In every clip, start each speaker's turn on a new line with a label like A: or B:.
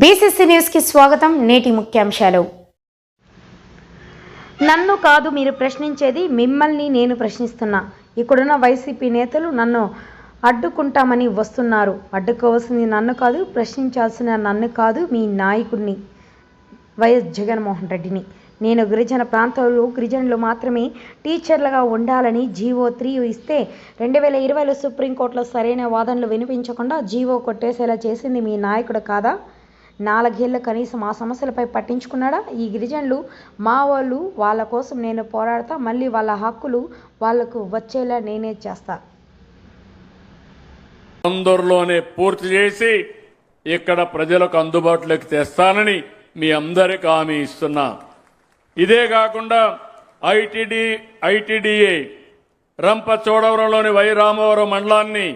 A: BCC న్యూస్కి స్వాగతం నేటి ముఖ్యాంశాలు. నన్ను కాదు మీరు ప్రశ్నించేది మిమ్మల్ని నేను ప్రశ్నిస్తున్నా. ఇక్కడున్న వైసీపీ నేతలు నన్ను అడ్డుకుంటామని వస్తున్నారు. అడ్డుకోవాల్సింది నన్ను కాదు ప్రశ్నించాల్సిన నన్ను కాదు మీ నాయకుడిని వైఎస్ జగన్మోహన్ రెడ్డిని. నేను గిరిజన ప్రాంతాల్లో గిరిజనులు మాత్రమే టీచర్లుగా ఉండాలని జీవో త్రీ ఇస్తే రెండు వేల ఇరవైలో సుప్రీంకోర్టులో సరైన వాదనలు వినిపించకుండా జీవో కొట్టేసేలా చేసింది మీ నాయకుడు కాదా? నాలుగేళ్ళ కనీసం ఆ సమస్యలపై పట్టించుకున్నాడా? ఈ గిరిజనులు మా వాళ్ళు వాళ్ళ కోసం నేను పోరాడతా మళ్ళీ వాళ్ళ హక్కులు వాళ్ళకు వచ్చేలా నేనే చేస్తా.
B: అందరిలోనే పూర్తి చేసి ఇక్కడ ప్రజలకు అందుబాటులోకి తెస్తానని మీ అందరికి హామీ ఇస్తున్నా. ఇదే కాకుండా ఐటిడి ఐటిడిఏ రంపచోడవరంలోని వై రామవరం మండలాన్ని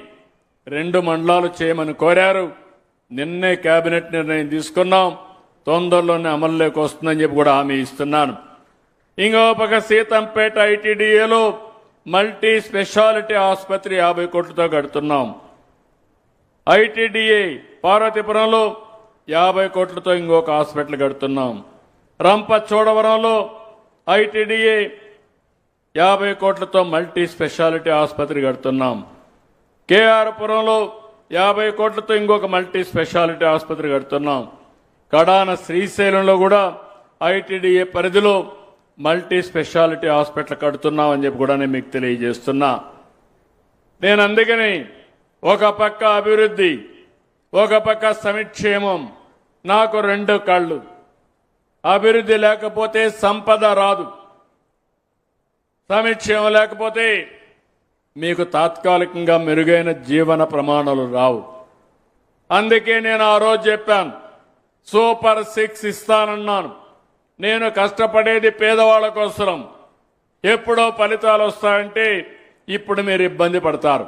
B: రెండు మండలాలు చేయమని కోరారు. నిన్నే కేబినెట్ నిర్ణయం తీసుకున్నాం. తొందరలోనే అమల్లోకి వస్తుందని చెప్పి కూడా హామీ ఇస్తున్నాను. ఇంకో పక్క సీతంపేట ఐటీడీఏలో మల్టీ స్పెషాలిటీ ఆసుపత్రి యాభై కోట్లతో కడుతున్నాం. ఐటీడీఏ పార్వతీపురంలో యాభై కోట్లతో ఇంకొక హాస్పిటల్ కడుతున్నాం. రంపచోడవరంలో ఐటీడీఏ యాభై కోట్లతో మల్టీ స్పెషాలిటీ ఆసుపత్రి కడుతున్నాం. కేఆర్ పురంలో యాభై కోట్లతో ఇంకొక మల్టీ స్పెషాలిటీ ఆసుపత్రి కడుతున్నాం. కడాన శ్రీశైలంలో కూడా ఐటీడీఏ పరిధిలో మల్టీ స్పెషాలిటీ హాస్పిటల్ కడుతున్నాం అని చెప్పి కూడా నేను మీకు తెలియజేస్తున్నా. నేను అందుకని ఒక పక్క అభివృద్ధి ఒక పక్క సమిక్షేమం నాకు రెండు కళ్ళు. అభివృద్ధి లేకపోతే సంపద రాదు. సమిక్షేమం లేకపోతే మీకు తాత్కాలికంగా మెరుగైన జీవన ప్రమాణాలు రావు. అందుకే నేను ఆ రోజు చెప్పాను సూపర్ సిక్స్ ఇస్తానన్నాను. నేను కష్టపడేది పేదవాళ్ళ కోసం ఎప్పుడో ఫలితాలు వస్తాయంటే ఇప్పుడు మీరు ఇబ్బంది పడతారు.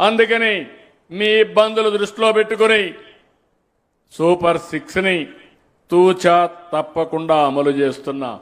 B: అందుకని మీ ఇబ్బందులు దృష్టిలో పెట్టుకుని సూపర్ సిక్స్ని తూచా తప్పకుండా అమలు చేస్తున్నా.